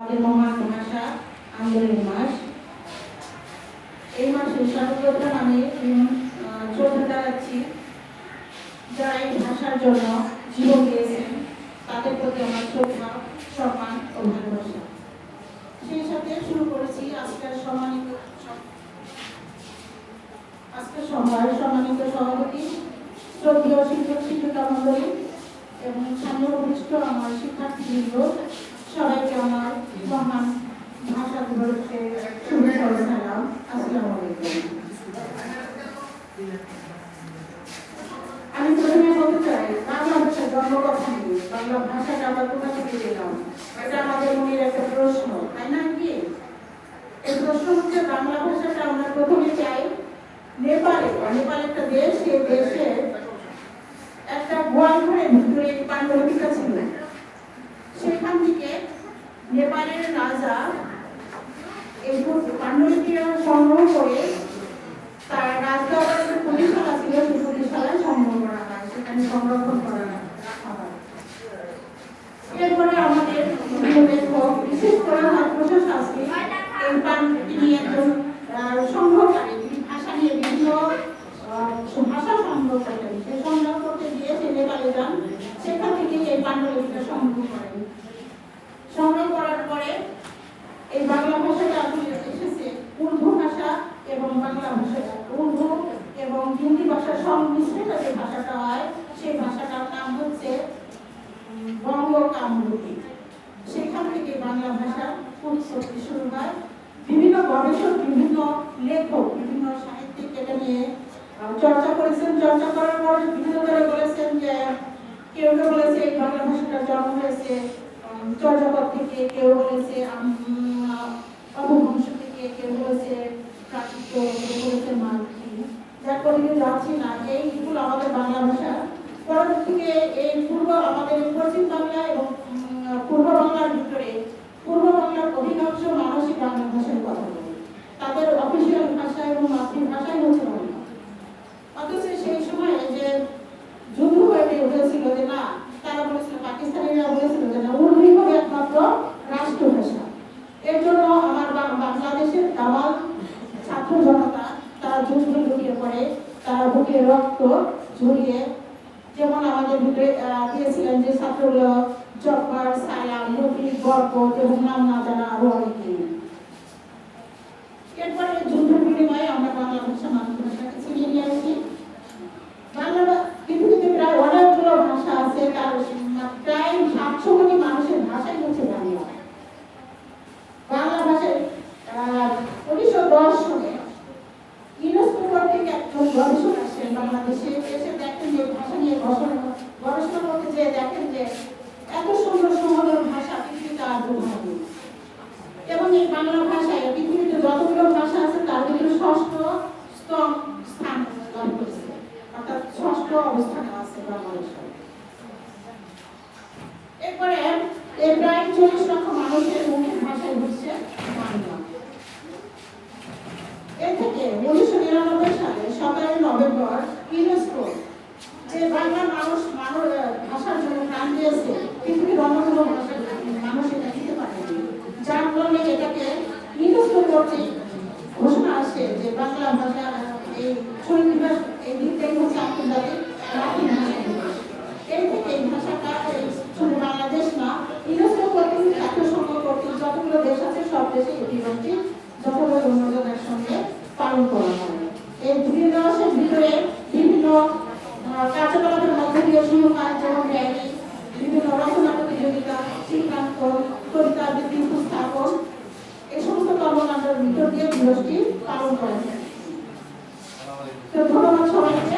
মহান ভাষা আন্দোলন মাস। এই মাসে সর্বপ্রথম আমি শ্রদ্ধা জানাচ্ছি যারা এই ভাষার জন্য জীবন দিয়েছেন, তাদের প্রতি আমার শ্রদ্ধা, সম্মান ও ভালোবাসা। সেই সাথে শুরু করেছি আজকের সম্মানিত আজকের সভায় সম্মানিত সভাপতি, শ্রদ্ধেয় শিক্ষক, শিক্ষিকা মন্ডলী এবং সামনে উপস্থিত আমার শিক্ষার্থীবৃন্দ, সবাইকে আমার আমি প্রথমে বলতে চাই, বাংলা ভাষা নিয়ে বাংলা ভাষাটা আমরা কোথা থেকে পেলাম? এটা আমাদের মনের একটা প্রশ্ন, তাই না কি? এই প্রশ্ন হচ্ছে, বাংলা ভাষাটা আমরা প্রথমে চাই নেপালে। নেপাল একটা দেশ, সেই দেশে একটা গোয়াল ঘরের ভিতরে পাণ্ডুলিপিকা ছিল। থেকে নেপালের রাজা পাণ্ডুলিপিকা সংগ্রহ করে তার রাজদরবারে যে ছিল সেই পুলিশালায় সংগ্রহ করা হয়, সেখানে সংরক্ষণ করা হয়। এরপরে আমাদের বিশেষ করে হাতপ্রসাদ শাস্ত্রী এই তিনি একজন ভাষা নিয়ে বিভিন্ন ভাষা সংগ্রহ করতে গিয়ে সে নেপালে যান, সেখান থেকে এই পাণ্ডুলিপিটা সংগ্রহ করার পরে এই বাংলা ভাষাটা আসলে এসেছে উর্দু ভাষা এবং বাংলা ভাষা উর্দু এবং হিন্দি ভাষার সংমিশ্রিত যে ভাষাটা হয়। সেই ভাষাটার নাম হচ্ছে বঙ্গ কামরূপী সেখান থেকে বাংলা ভাষা উৎপত্তি শুরু হয়। বিভিন্ন গবেষক, বিভিন্ন লেখক, বিভিন্ন সাহিত্যিক এটা নিয়ে চর্চা করেছেন। চর্চা করার পর বিভিন্ন করে বলেছেন যে, কেউ কেউ বলেছে, এই বাংলা ভাষাটা জন্ম হয়েছে চর্যাপদ থেকে। কেউ বলেছে অপভ্রংশ থেকে। কেউ বলেছে প্রাকৃত বলেছে মালকি যার করে যাচ্ছি না এইগুলো আমাদের বাংলা ভাষা পরবর্তীতে এই পূর্ব আমাদের পশ্চিম বাংলা এবং পূর্ব বাংলার ভিতরে পূর্ব বাংলার অধিকাংশ মানুষই বাংলা ভাষায় কথা বলে তাদের অফিসিয়াল ভাষা এবং মাতৃভাষাই হচ্ছে বাংলা অথচ সেই সময়ে যে যুদ্ধ হয়ে উঠেছিল যে না তারা বলেছিল পাকিস্তানিরা বলেছিল যে না উর্দুই হবে একমাত্র রাষ্ট্রভাষা এর জন্য আমার বাংলাদেশের দামাল বুকে রক্ত ঝরিয়ে যেমন আমাদের ভিতরে দিয়েছিলেন যে ছাত্রগুলো জব্বার ছায়া রফি গর্ব এবং নাম না জানা আরও অনেকে এরপরে যুদ্ধের বিনিময়ে আমরা বাংলা ভাষা মাতৃভাষাকে ছিনিয়ে নিয়ে আসি বাংলা ভা- পৃথিবীতে প্রায় অনেকগুলো ভাষা আছে তার উম প্রায় সাতশো কোটি মানুষের ভাষাই হচ্ছে বাংলা বাংলা ভাষায় উনিশশো দশ সনে ইউনেস্কো কর্তৃক একজন গবেষক আসেন বাংলাদেশে এসে দেখেন যে ভাষা নিয়ে গবেষণা গবেষণা করতে যে দেখেন যে এত সুন্দর সুমধুর ভাষা পৃথিবীতে আর কোথাও এবং এই বাংলা ভাষায় পৃথিবীতে যতগুলো ভাষা আছে, তার ভিতরে ষষ্ঠ স্তম স্থান লাভ করেছে। অর্থাৎ ষষ্ঠ অবস্থানে আছে বাংলা ভাষা এরপরে এই প্রায় চল্লিশ লক্ষ মানুষের কারণে এটাকে ইউনেস্কো করছি। ঘোষণা আসে যে বাংলা ভাষা এই শহীদ কবিতা শিল্পাঙ্কন কবিতা আবৃত্তি উপস্থাপন। এই সমস্ত কর্মকাণ্ডের ভিতর দিয়ে দিবসটি পালন করেছেন ধন্যবাদ সবাইকে।